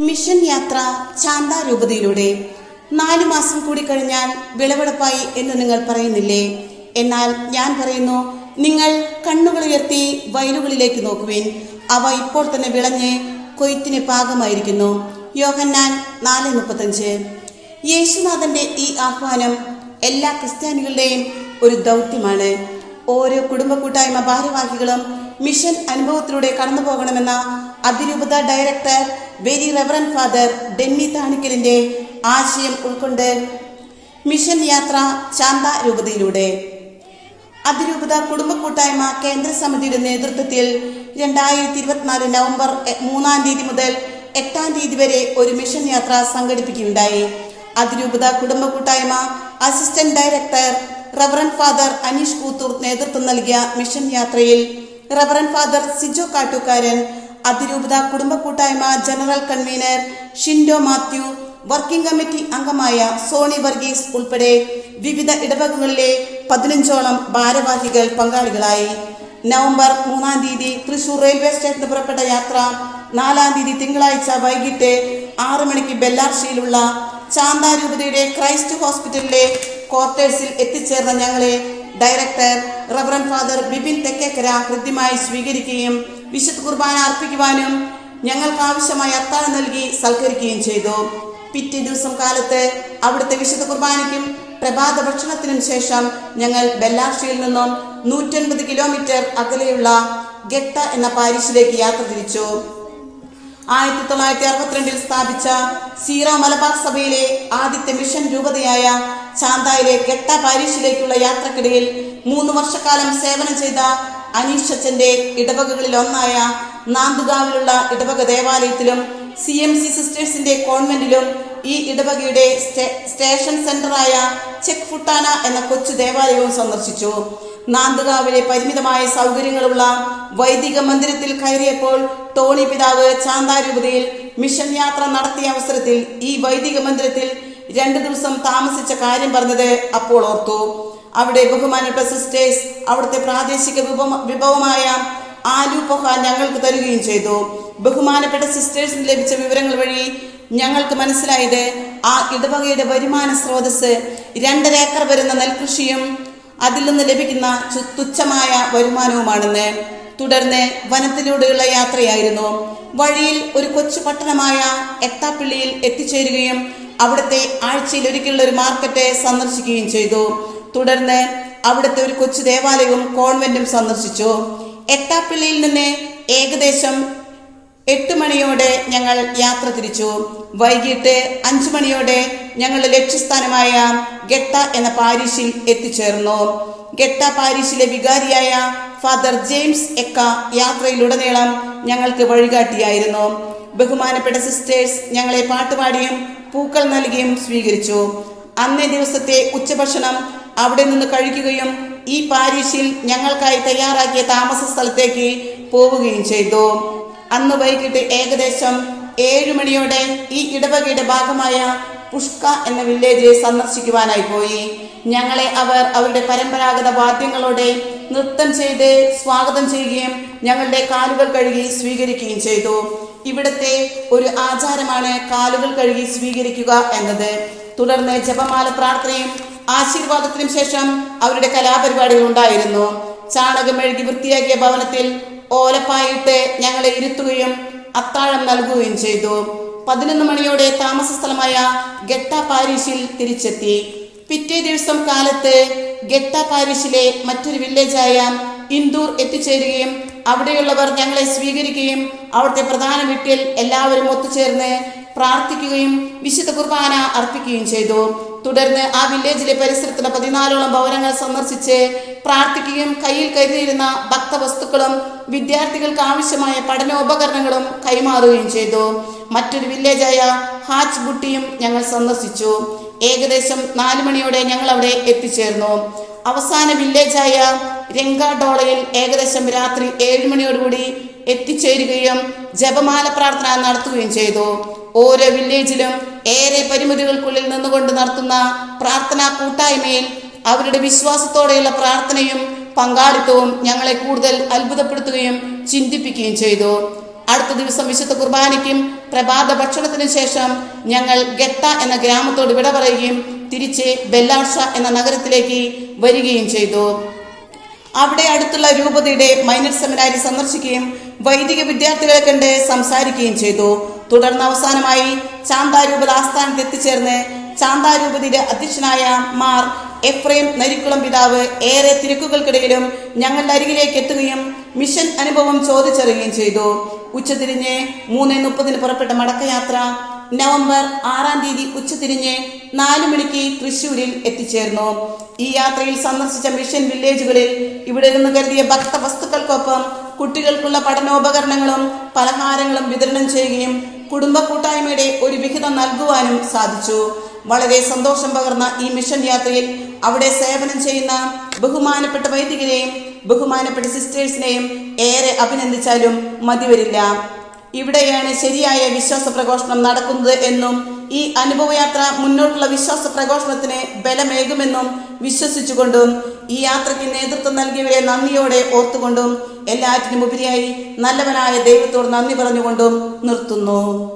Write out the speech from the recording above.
Mission യാത്ര ചാന്ത രൂപതയിലൂടെ. നാലു മാസം കൂടി കഴിഞ്ഞാൽ വിളവെടുപ്പായി എന്ന് നിങ്ങൾ പറയുന്നില്ലേ? എന്നാൽ ഞാൻ പറയുന്നു നിങ്ങൾ കണ്ണുകൾ ഉയർത്തി വയലുകളിലേക്ക് നോക്കുവിൻ. അവ ഇപ്പോൾ തന്നെ വിളഞ്ഞ് കൊയ്ത്തിന് പാകമായിരിക്കുന്നു. യോഹന്നാൻ നാല് മുപ്പത്തഞ്ച്. യേശുനാഥന്റെ ഈ ആഹ്വാനം എല്ലാ ക്രിസ്ത്യാനികളുടെയും ഒരു ദൗത്യമാണ്. ഓരോ കുടുംബ കൂട്ടായ്മ ഭാരവാഹികളും മിഷൻ അനുഭവത്തിലൂടെ കടന്നു പോകണമെന്ന അതിരൂപത director very reverend father Denny താണിക്കലിന്റെ ആശയം ഉൾക്കൊണ്ട് മിഷൻ യാത്ര ശാന്ത രൂപതയിലൂടെ. അതിരൂപത കുടുംബ കൂട്ടായ്മ കേന്ദ്ര സമിതിയുടെ നേതൃത്വത്തിൽ രണ്ടായിരത്തി ഇരുപത്തിനാല് നവംബർ മൂന്നാം തീയതി മുതൽ എട്ടാം തീയതി വരെ ഒരു മിഷൻ യാത്ര സംഘടിപ്പിക്കുകയുണ്ടായി. അതിരൂപത കുടുംബ കൂട്ടായ്മ assistant director reverend father Aneesh Koothur നേതൃത്വം നൽകിയ മിഷൻ യാത്രയിൽ റവറൻ ഫാദർ സിജോ കാട്ടുകാരൻ അതിരൂപത കുടുംബ കൂട്ടായ്മ general convener Shindo Mathew working committee അംഗമായ സോണി വർഗീസ് ഉൾപ്പെടെ വിവിധ ഇടവകകളിലെ പതിനഞ്ചോളം ഭാരവാഹികൾ പങ്കാളികളായി. നവംബർ മൂന്നാം തീയതി തൃശൂർ റെയിൽവേ സ്റ്റേഷന് പുറപ്പെട്ട യാത്ര നാലാം തീയതി തിങ്കളാഴ്ച വൈകിട്ട് ആറു മണിക്ക് ബെല്ലാർഷിയിലുള്ള ചാന്താരൂപതയുടെ ക്രൈസ്റ്റ് ഹോസ്പിറ്റലിലെ ക്വാർട്ടേഴ്സിൽ എത്തിച്ചേർന്ന ഞങ്ങളെ director reverend father Bipin Thekkekkara ഹൃദ്യമായി സ്വീകരിക്കുകയും വിശുദ്ധ കുർബാന അർപ്പിക്കുവാനും ഞങ്ങൾക്ക് ആവശ്യമായ അത്താഴം നൽകി സൽക്കരിക്കുകയും ചെയ്തു. പിറ്റേ ദിവസം കാലത്ത് അവിടുത്തെ വിശുദ്ധ കുർബാനയ്ക്കും പ്രഭാത ഭക്ഷണത്തിനും ശേഷം ഞങ്ങൾ ബെല്ലാർഷിയിൽ നിന്നും നൂറ്റൻപത് കിലോമീറ്റർ അകലെയുള്ള ഗെട്ട എന്ന പാരീഷിലേക്ക് യാത്ര തിരിച്ചു. ആയിരത്തി തൊള്ളായിരത്തി അറുപത്തിരണ്ടിൽ സ്ഥാപിച്ച സീറോ മലബാർ സഭയിലെ ആദ്യത്തെ മിഷൻ രൂപതയായ ചാന്തായിലെ ഗട്ട പാരീഷിലേക്കുള്ള യാത്രക്കിടയിൽ മൂന്ന് വർഷക്കാലം സേവനം ചെയ്ത അനീഷ് അച്ഛന്റെ ഇടവകകളിൽ ഒന്നായ നാന്തുകാവിലുള്ള ഇടവക ദേവാലയത്തിലും സി എം സി സിസ്റ്റേഴ്സിന്റെ കോൺവെന്റിലും ഈ ഇടവകയുടെ സ്റ്റേഷൻ സെന്ററായ ചെക്ക് ഫുട്ടാന എന്ന കൊച്ചു ദേവാലയവും സന്ദർശിച്ചു. നാന്തുകാവിലെ പരിമിതമായ സൗകര്യങ്ങളുള്ള വൈദിക മന്ദിരത്തിൽ കയറിയപ്പോൾ ടോണി പിതാവ് ചാന്താരൂപതയിൽ മിഷൻ യാത്ര നടത്തിയ അവസരത്തിൽ ഈ വൈദിക മന്ദിരത്തിൽ രണ്ടു ദിവസം താമസിച്ച കാര്യം പറഞ്ഞത് അപ്പോൾ ഓർത്തു. അവിടെ ബഹുമാനപ്പെട്ട സിസ്റ്റേഴ്സ് അവിടുത്തെ പ്രാദേശിക വിഭവ- വിഭവമായ ആലു പൊഹ ഞങ്ങൾക്ക് തരികയും ചെയ്തു. ബഹുമാനപ്പെട്ട സിസ്റ്റേഴ്സിന് ലഭിച്ച വിവരങ്ങൾ വഴി ഞങ്ങൾക്ക് മനസ്സിലായത് ആ ഇടവകയുടെ വരുമാന സ്രോതസ് രണ്ടര ഏക്കർ വരുന്ന നെൽകൃഷിയും അതിൽ നിന്ന് ലഭിക്കുന്ന തുച്ഛമായ വരുമാനവുമാണെന്ന്. തുടർന്ന് വനത്തിലൂടെയുള്ള യാത്രയായിരുന്നു. വഴിയിൽ ഒരു കൊച്ചു പട്ടണമായ എത്താപ്പിള്ളിയിൽ എത്തിച്ചേരുകയും അവിടുത്തെ ആഴ്ചയിൽ ഒരിക്കലുള്ള ഒരു മാർക്കറ്റ് സന്ദർശിക്കുകയും ചെയ്തു. തുടർന്ന് അവിടുത്തെ ഒരു കൊച്ചു ദേവാലയവും കോൺവെന്റും സന്ദർശിച്ചു. എട്ടാപ്പിള്ളിയിൽ നിന്ന് ഏകദേശം എട്ട് മണിയോടെ ഞങ്ങൾ യാത്ര തിരിച്ചു. വൈകിട്ട് അഞ്ചു മണിയോടെ ഞങ്ങളുടെ ലക്ഷ്യസ്ഥാനമായ ഗട്ട എന്ന പാരീഷിൽ എത്തിച്ചേർന്നു. ഗട്ട പാരീഷിലെ വികാരിയായ ഫാദർ ജെയിംസ് എക്ക യാത്രയിലുടനീളം ഞങ്ങൾക്ക് വഴികാട്ടിയായിരുന്നു. ബഹുമാനപ്പെട്ട സിസ്റ്റേഴ്സ് ഞങ്ങളെ പാട്ടുപാടിയും പൂക്കൾ നൽകിയും സ്വീകരിച്ചു. അന്നേ ദിവസത്തെ ഉച്ചഭക്ഷണം അവിടെ നിന്ന് കഴിക്കുകയും ഈ പാരീഷിൽ ഞങ്ങൾക്കായി തയ്യാറാക്കിയ താമസ സ്ഥലത്തേക്ക് പോവുകയും ചെയ്തു. അന്ന് വൈകിട്ട് ഏകദേശം ഏഴു മണിയോടെ ഈ ഇടവകയുടെ ഭാഗമായ പുഷ്ക എന്ന വില്ലേജ് സന്ദർശിക്കുവാനായി പോയി. ഞങ്ങളെ അവർ അവരുടെ പരമ്പരാഗത വാദ്യങ്ങളോടെ നൃത്തം ചെയ്ത് സ്വാഗതം ചെയ്യുകയും ഞങ്ങളുടെ കാലുകൾ കഴുകി സ്വീകരിക്കുകയും ചെയ്തു. ഇവിടുത്തെ ഒരു ആചാരമാണ് കാലുകൾ കഴുകി സ്വീകരിക്കുക എന്നത്. തുടർന്ന് ജപമാല പ്രാർത്ഥനയും ആശീർവാദത്തിനും ശേഷം അവരുടെ കലാപരിപാടികൾ ഉണ്ടായിരുന്നു. ചാണകം മെഴുകി വൃത്തിയാക്കിയ ഭവനത്തിൽ ഓലപ്പായിട്ട് ഞങ്ങളെ ഇരുത്തുകയും അത്താഴം നൽകുകയും ചെയ്തു. പതിനൊന്ന് മണിയോടെ താമസ സ്ഥലമായ ഗട്ട പാരീഷിൽ തിരിച്ചെത്തി. പിറ്റേ ദിവസം കാലത്ത് ഗട്ട പാരീഷിലെ മറ്റൊരു വില്ലേജായ ഇൻദൂർ എത്തിച്ചേരുകയും അവിടെയുള്ളവർ ഞങ്ങളെ സ്വീകരിക്കുകയും അവിടുത്തെ പ്രധാന വീട്ടിൽ എല്ലാവരും ഒത്തുചേർന്ന് പ്രാർത്ഥിക്കുകയും വിശുദ്ധ കുർബാന അർപ്പിക്കുകയും ചെയ്തു. തുടർന്ന് ആ വില്ലേജിലെ പരിസരത്തുള്ള പതിനാലോളം ഭവനങ്ങൾ സന്ദർശിച്ച് പ്രാർത്ഥിക്കുകയും കയ്യിൽ കരുതിയിരുന്ന ഭക്തവസ്തുക്കളും വിദ്യാർത്ഥികൾക്ക് ആവശ്യമായ പഠനോപകരണങ്ങളും കൈമാറുകയും ചെയ്തു. മറ്റൊരു വില്ലേജായ ഹാച്ച് ബുട്ടിയും ഞങ്ങൾ സന്ദർശിച്ചു. ഏകദേശം നാലു മണിയോടെ ഞങ്ങൾ അവിടെ എത്തിച്ചേർന്നു. അവസാന വില്ലേജായ രംഗാഡോളയിൽ ഏകദേശം രാത്രി ഏഴ് മണിയോടുകൂടി എത്തിച്ചേരുകയും ജപമാല പ്രാർത്ഥന നടത്തുകയും ചെയ്തു. ഓരോ വില്ലേജിലും ഏറെ പരിമിതികൾക്കുള്ളിൽ നിന്നുകൊണ്ട് നടത്തുന്ന പ്രാർത്ഥനാ കൂട്ടായ്മയിൽ അവരുടെ വിശ്വാസത്തോടെയുള്ള പ്രാർത്ഥനയും പങ്കാളിത്തവും ഞങ്ങളെ കൂടുതൽ അത്ഭുതപ്പെടുത്തുകയും ചിന്തിപ്പിക്കുകയും ചെയ്തു. അടുത്ത ദിവസം വിശുദ്ധ കുർബാനയ്ക്കും പ്രഭാത ഭക്ഷണത്തിനു ശേഷം ഞങ്ങൾ ഗട്ട എന്ന ഗ്രാമത്തോട് വിട പറയുകയും തിരിച്ച് ബെല്ലാർഷ എന്ന നഗരത്തിലേക്ക് വരികയും ചെയ്തു. അവിടെ അടുത്തുള്ള രൂപതയുടെ മൈനർ സെമിനാരി സന്ദർശിക്കുകയും വൈദിക വിദ്യാർത്ഥികളെ കണ്ട് സംസാരിക്കുകയും ചെയ്തു. തുടർന്ന് അവസാനമായി ചാന്താരൂപത ആസ്ഥാനത്ത് എത്തിച്ചേർന്ന് ചാന്താരൂപതയുടെ അധ്യക്ഷനായ മാർ എഫ്രൈം നരിക്കുളം പിതാവ് ഏറെ തിരക്കുകൾക്കിടയിലും ഞങ്ങളുടെ അരികിലേക്ക് എത്തുകയും മിഷൻ അനുഭവം ചോദിച്ചറിയുകയും ചെയ്തു. ഉച്ചതിരിഞ്ഞ് മൂന്ന് മുപ്പതിന് പുറപ്പെട്ട മടക്കയാത്ര നവംബർ ആറാം തീയതി ഉച്ചതിരിഞ്ഞ് നാലു മണിക്ക് തൃശൂരിൽ എത്തിച്ചേർന്നു. ഈ യാത്രയിൽ സന്ദർശിച്ച മിഷൻ വില്ലേജുകളിൽ ഇവിടെ നിന്ന് കരുതിയ ഭക്ത വസ്തുക്കൾക്കൊപ്പം കുട്ടികൾക്കുള്ള പഠനോപകരണങ്ങളും പലഹാരങ്ങളും വിതരണം ചെയ്യുകയും കുടുംബ കൂട്ടായ്മയുടെ ഒരു വിഹിതം നൽകുവാനും സാധിച്ചു. വളരെ സന്തോഷം പകർന്ന ഈ മിഷൻ യാത്രയിൽ അവിടെ സേവനം ചെയ്യുന്ന ബഹുമാനപ്പെട്ട വൈദികരെയും ബഹുമാനപ്പെട്ട സിസ്റ്റേഴ്സിനെയും ഏറെ അഭിനന്ദിച്ചാലും മതിവരില്ല. ഇവിടെയാണ് ശരിയായ വിശ്വാസ പ്രഘോഷണം നടക്കുന്നത് എന്നും ഈ അനുഭവയാത്ര മുന്നോട്ടുള്ള വിശ്വാസ പ്രഘോഷണത്തിന് ബലമേകുമെന്നും വിശ്വസിച്ചുകൊണ്ടും ഈ യാത്രയ്ക്ക് നേതൃത്വം നൽകിയവരെ നന്ദിയോടെ ഓർത്തുകൊണ്ടും എല്ലാറ്റിനും ഉപരിയായി നല്ലവനായ ദൈവത്തോട് നന്ദി പറഞ്ഞുകൊണ്ടും നിർത്തുന്നു.